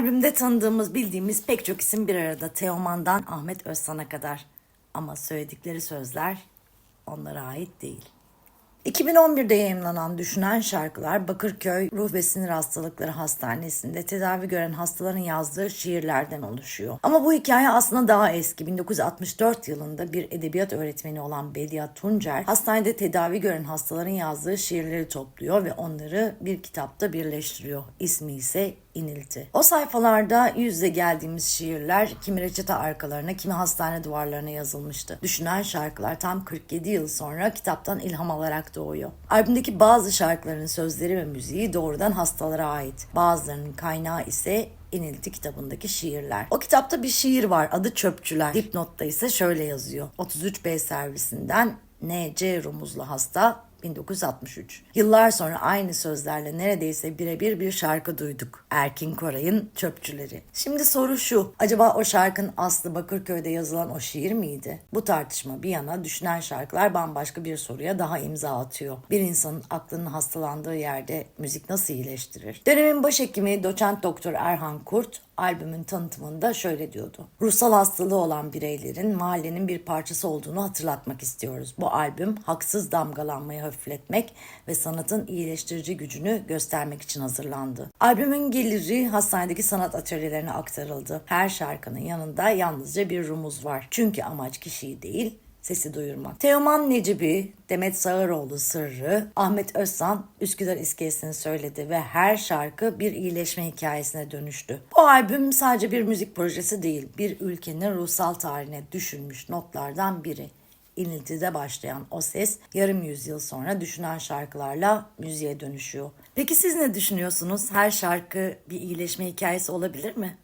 albümde tanıdığımız, bildiğimiz pek çok isim bir arada. Teoman'dan Ahmet Özsan'a kadar. Ama söyledikleri sözler onlara ait değil. 2011'de yayınlanan Düşünen Şarkılar Bakırköy Ruh ve Sinir Hastalıkları Hastanesi'nde tedavi gören hastaların yazdığı şiirlerden oluşuyor. Ama bu hikaye aslında daha eski. 1964 yılında bir edebiyat öğretmeni olan Bediye Tuncer hastanede tedavi gören hastaların yazdığı şiirleri topluyor ve onları bir kitapta birleştiriyor. İsmi ise İnilti. O sayfalarda yüzle geldiğimiz şiirler kimi reçete arkalarına kimi hastane duvarlarına yazılmıştı. Düşünen şarkılar tam 47 yıl sonra kitaptan ilham alarak doğuyor. Albümdeki bazı şarkıların sözleri ve müziği doğrudan hastalara ait. Bazılarının kaynağı ise İnilti kitabındaki şiirler. O kitapta bir şiir var adı Çöpçüler. Dipnotta ise şöyle yazıyor. 33B servisinden N.C. Rumuzlu hasta 1963. Yıllar sonra aynı sözlerle neredeyse birebir bir şarkı duyduk. Erkin Koray'ın Çöpçüleri. Şimdi soru şu. Acaba o şarkının aslı Bakırköy'de yazılan o şiir miydi? Bu tartışma bir yana düşünen şarkılar bambaşka bir soruya daha imza atıyor. Bir insanın aklının hastalandığı yerde müzik nasıl iyileştirir? Dönemin başhekimi doçent doktor Erhan Kurt albümün tanıtımında şöyle diyordu. Ruhsal hastalığı olan bireylerin mahallenin bir parçası olduğunu hatırlatmak istiyoruz. Bu albüm haksız damgalanmayı hafifletmek ve sanatın iyileştirici gücünü göstermek için hazırlandı. Albümün geliri hastanedeki sanat atölyelerine aktarıldı. Her şarkının yanında yalnızca bir rumuz var. Çünkü amaç kişiyi değil, sesi duyurmak. Teoman Necibi, Demet Sağıroğlu Sırrı, Ahmet Özsan Üsküdar İskelesi'ni söyledi ve her şarkı bir iyileşme hikayesine dönüştü. Bu albüm sadece bir müzik projesi değil, bir ülkenin ruhsal tarihine düşünmüş notlardan biri. İniltide başlayan o ses yarım yüzyıl sonra düşünen şarkılarla müziğe dönüşüyor. Peki siz ne düşünüyorsunuz? Her şarkı bir iyileşme hikayesi olabilir mi?